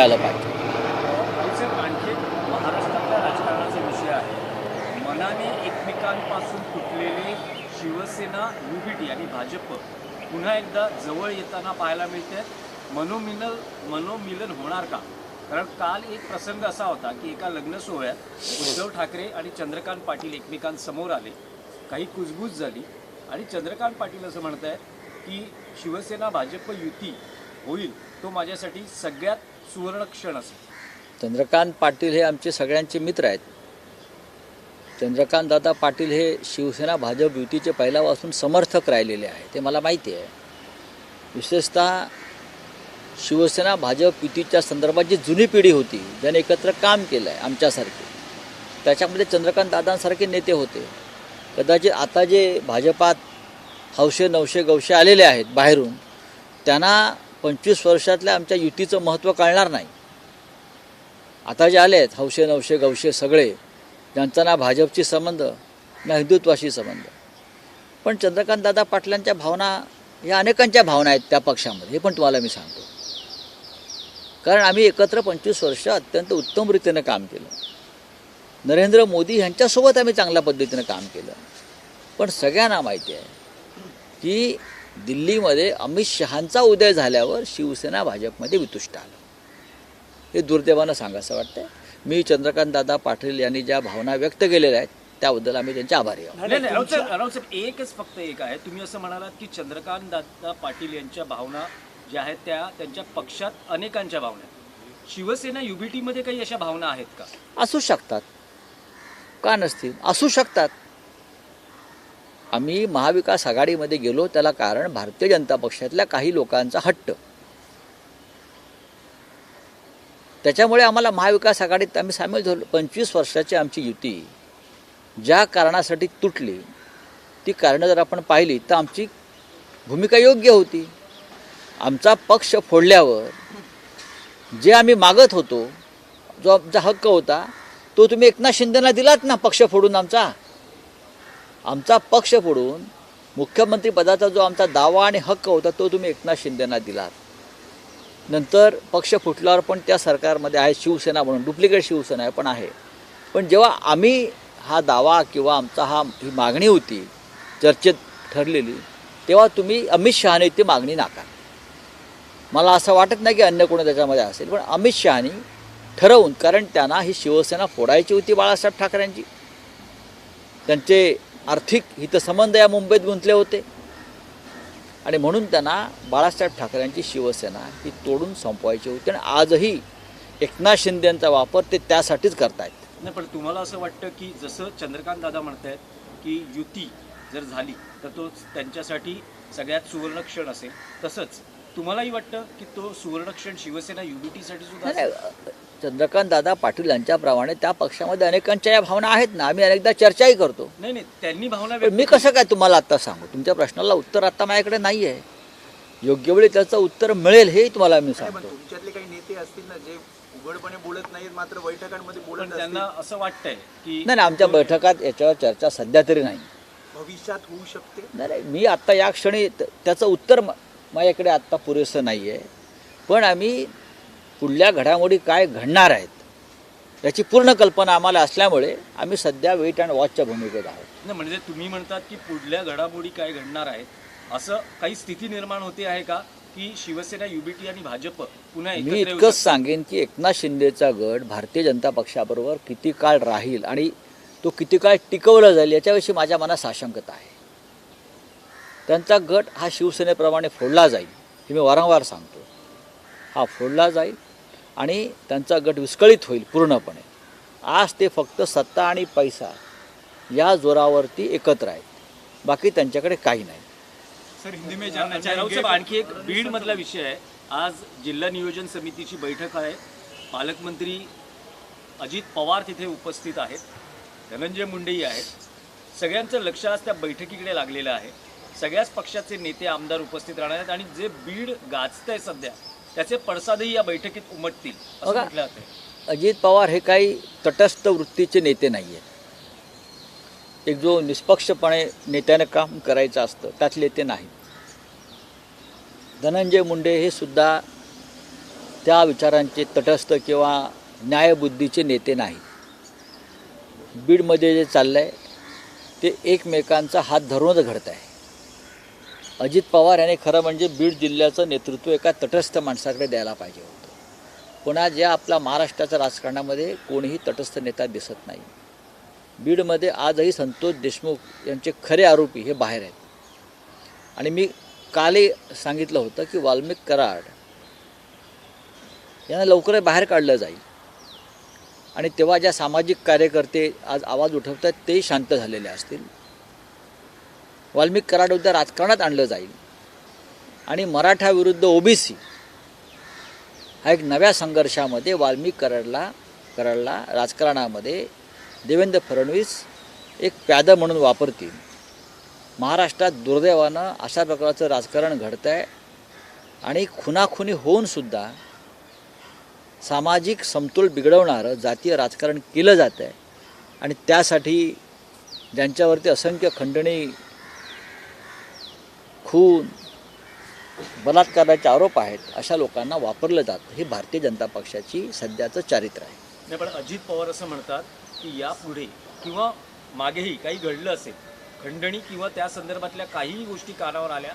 आलं पाहिजे. आणखी एक महाराष्ट्रातल्या राजकारणाचा विषय आहे मनाने एकमेकांपासून तुटलेली शिवसेना युबीटी आणि भाजप पुन्हा एकदा जवळ येताना पाहायला मिळते. मनोमिनल मनोमिलन होणार का? कारण काल एक प्रसंग असा होता की एका लग्न सोहळ्यात उद्धव ठाकरे आणि चंद्रकांत पाटील एकमेकांसमोर आले. काही कुजबूज झाली. आणि चंद्रकांत पाटील असं म्हणत आहेत की शिवसेना भाजप युती होईल तो माझ्यासाठी सगळ्यात सुवर्ण क्षण असेल. चंद्रकांत पाटील हे आमचे सगळ्यांचे मित्र आहेत. चंद्रकांत दादा पाटील हे शिवसेना भाजप युतीचे पहिल्यापासून समर्थक राहिलेले आहे ते मला माहिती आहे. विशेषतः शिवसेना भाजप युतीच्या संदर्भात जी जुनी पिढी होती ज्याने एकत्र काम केलं आहे आमच्यासारखे त्याच्यामध्ये चंद्रकांत दादांसारखे नेते होते. कदाचित आता जे भाजपात हौशे नवशे गवशे आलेले आहेत बाहेरून त्यांना पंचवीस वर्षातल्या आमच्या युतीचं महत्त्व कळणार नाही. आता जे आले आहेत हौशे नवशे गवशे सगळे ज्यांचा ना भाजपशी संबंध ना हिंदुत्वाशी संबंध. पण चंद्रकांत दादा पाटलांच्या भावना या अनेकांच्या भावना आहेत त्या पक्षामध्ये हे पण तुम्हाला मी सांगतो. कारण आम्ही एकत्र पंचवीस वर्ष अत्यंत उत्तम रीतीनं काम केलं. नरेंद्र मोदी यांच्यासोबत आम्ही चांगल्या पद्धतीनं काम केलं. पण सगळ्यांना माहिती आहे की दिल्लीमध्ये अमित शहांचा उदय झाल्यावर शिवसेना भाजपमध्ये वितुष्ट आलं. हे दुर्दैवानं सांगायचं वाटतं मी चंद्रकांत दादा पाटील यांनी ज्या भावना व्यक्त केलेल्या आहेत त्याबद्दल आम्ही त्यांचे आभारी आहोत. एकच फक्त एक आहे. तुम्ही असं म्हणालात की चंद्रकांत दादा पाटील यांच्या भावना ज्या आहेत त्या त्यांच्या पक्षात अनेकांच्या भावना शिवसेना युबीटी मध्ये काही अशा भावना आहेत का? असू शकतात. का नसतील? असू शकतात. आम्ही महाविकास आघाडीमध्ये गेलो त्याला कारण भारतीय जनता पक्षातल्या काही लोकांचा हट्ट. त्याच्यामुळे आम्हाला महाविकास आघाडीत आम्ही सामील झालो. पंचवीस वर्षाची आमची युती ज्या कारणासाठी तुटली ती कारणं जर आपण पाहिली तर आमची भूमिका योग्य होती. आमचा पक्ष फोडल्यावर जे आम्ही मागत होतो जो आमचा हक्क होता तो तुम्ही एकनाथ शिंदेना दिलात ना पक्ष फोडून आमचा? आमचा पक्ष फोडून मुख्यमंत्री पदाचा जो आमचा दावा आणि हक्क होता तो तुम्ही एकनाथ शिंदेना दिलात नंतर पक्ष फुटल्यावर पण त्या सरकारमध्ये आहे शिवसेना म्हणून डुप्लिकेट शिवसेना आहे पण आहे. पण जेव्हा आम्ही हा दावा किंवा आमचा हा ही मागणी होती चर्चेत ठरलेली तेव्हा तुम्ही अमित शहाने ती मागणी नाकार मला असं वाटत नाही की अन्य कोणी त्याच्यामध्ये असेल पण अमित शहानी ठरवून कारण त्यांना ही शिवसेना फोडायची होती बाळासाहेब ठाकरेंची. त्यांचे आर्थिक हितसंबंध या मुंबईत गुंतले होते. आणि म्हणून त्यांना बाळासाहेब ठाकरेंची शिवसेना ही तोडून संपवायची होती आणि आजही एकनाथ शिंदेचा वापर ते त्यासाठीच करतायत. नाही पण तुम्हाला असं वाटतं की जसं चंद्रकांत दादा म्हणतायत की युती जर झाली तर तो त्यांच्यासाठी सगळ्यात सुवर्ण क्षण असेल. तसंच तुम्हालाही वाटतं की तो सुवर्ण क्षण शिवसेना युबीटीसाठी सुद्धा चंद्रकांत दादा पाटील यांच्याप्रमाणे त्या पक्षामध्ये अनेकांच्या या भावना आहेत ना. आम्ही अनेकदा चर्चाही करतो. नाही नाही त्यांनी भावना पण मी कसं काय तुम्हाला आत्ता सांगू? तुमच्या प्रश्नाला उत्तर आता माझ्याकडे नाही आहे योग्य वेळी त्याचं उत्तर मिळेल हेही तुम्हाला मी नाही, पण सांगतो. तुमच्यातले काही नेते असतील ना जे उघडपणे बोलत नाहीत मात्र बैठकांमध्ये पण बोलत असतील. त्यांना असं वाटतंय की नाही नाही आमच्या बैठकात याच्यावर चर्चा सध्या तरी नाही. भविष्यात होऊ शकते. नाही नाही मी आत्ता या क्षणी त- त्याचं उत्तर म- माझ्याकडे आत्ता पुरेसं नाही आहे पण आम्ही पुढल्या घडामोडी काय घडणार आहेत याची पूर्ण कल्पना आम्हाला असल्यामुळे आम्ही सध्या वेट अँड वॉचच्या भूमिकेत आहोत. नाही म्हणजे तुम्ही म्हणतात की पुढल्या घडामोडी काय घडणार आहेत असं काही स्थिती निर्माण होते आहे का की शिवसेना युबीटी आणि भाजप पुन्हा मी इतकंच? सांगेन की एकनाथ शिंदेचा गट भारतीय जनता पक्षाबरोबर किती काळ राहील आणि तो किती काळ टिकवला जाईल याच्याविषयी माझ्या मनात साशंकता आहे. त्यांचा गट हा शिवसेनेप्रमाणे फोडला जाईल हे मी वारंवार सांगतो. हा फोडला जाईल आणि त्यांचा गट विस्कळीत होईल पूर्णपणे. आज ते फक्त सत्ता आणि पैसा या जोरावरती एकत्र आहेत. बाकी त्यांच्याकडे काही नाही. सर हिंदी में जानना राऊत साहेब आणखी एक बीड मधला विषय आहे. आज जिल्हा नियोजन समितीची बैठक आहे. पालकमंत्री अजित पवार तिथे उपस्थित आहेत. धनंजय मुंडेही आहेत. सगळ्यांचं लक्ष आज त्या बैठकीकडे लागलेलं आहे. सगळ्याच पक्षाचे नेते आमदार उपस्थित राहणार आहेत आणि जे बीड गाजतंय सध्या त्याचे पडसादही या बैठकीत उमटतील असं बघा. म्हटलं जातंय. अजित पवार हे काही तटस्थ वृत्तीचे नेते नाही आहेत एक जो निष्पक्षपणे नेत्यानं काम करायचं असतं त्यातले ते नाही धनंजय मुंडे हे सुद्धा त्या विचारांचे तटस्थ किंवा न्यायबुद्धीचे नेते नाहीत. बीडमध्ये जे चाललं आहे ते एकमेकांचा हात धरूनच घडत आहे अजित पवार यांनी खरं म्हणजे बीड जिल्ह्याचं नेतृत्व एका तटस्थ माणसाकडे द्यायला पाहिजे होतं. पण आज या आपल्या महाराष्ट्राच्या राजकारणामध्ये कोणीही तटस्थ नेता दिसत नाही. बीडमध्ये आजही संतोष देशमुख यांचे खरे आरोपी हे बाहेर आहेत. आणि मी कालही सांगितलं होतं की वाल्मिक कराड यांना लवकर बाहेर काढलं जाईल. आणि तेव्हा ज्या सामाजिक कार्यकर्ते आज आवाज उठवतात तेही शांत झालेले असतील. वाल्मिक कराड राजकारणात आणलं जाईल. आणि मराठा विरुद्ध ओबीसी हा एक नव्या संघर्षामध्ये वाल्मिक कराडला कराडला राजकारणामध्ये देवेंद्र फडणवीस एक प्यादं म्हणून वापरतील. महाराष्ट्रात दुर्दैवानं अशा प्रकारचं राजकारण घडतं आहे आणि खुनाखुनी होऊनसुद्धा सामाजिक समतोल बिघडवणारं जातीय राजकारण केलं जातं आहे आणि त्यासाठी ज्यांच्यावरती असंख्य खंडणी खून बलात्काराचे आरोप आहेत अशा लोकांना वापरलं जातं. हे भारतीय जनता पक्षाची सध्याचं चारित्र्य आहे. नाही पण अजित पवार असं म्हणतात की यापुढे किंवा मागेही काही घडलं असेल खंडणी किंवा त्या संदर्भातल्या काहीही गोष्टी कानावर आल्या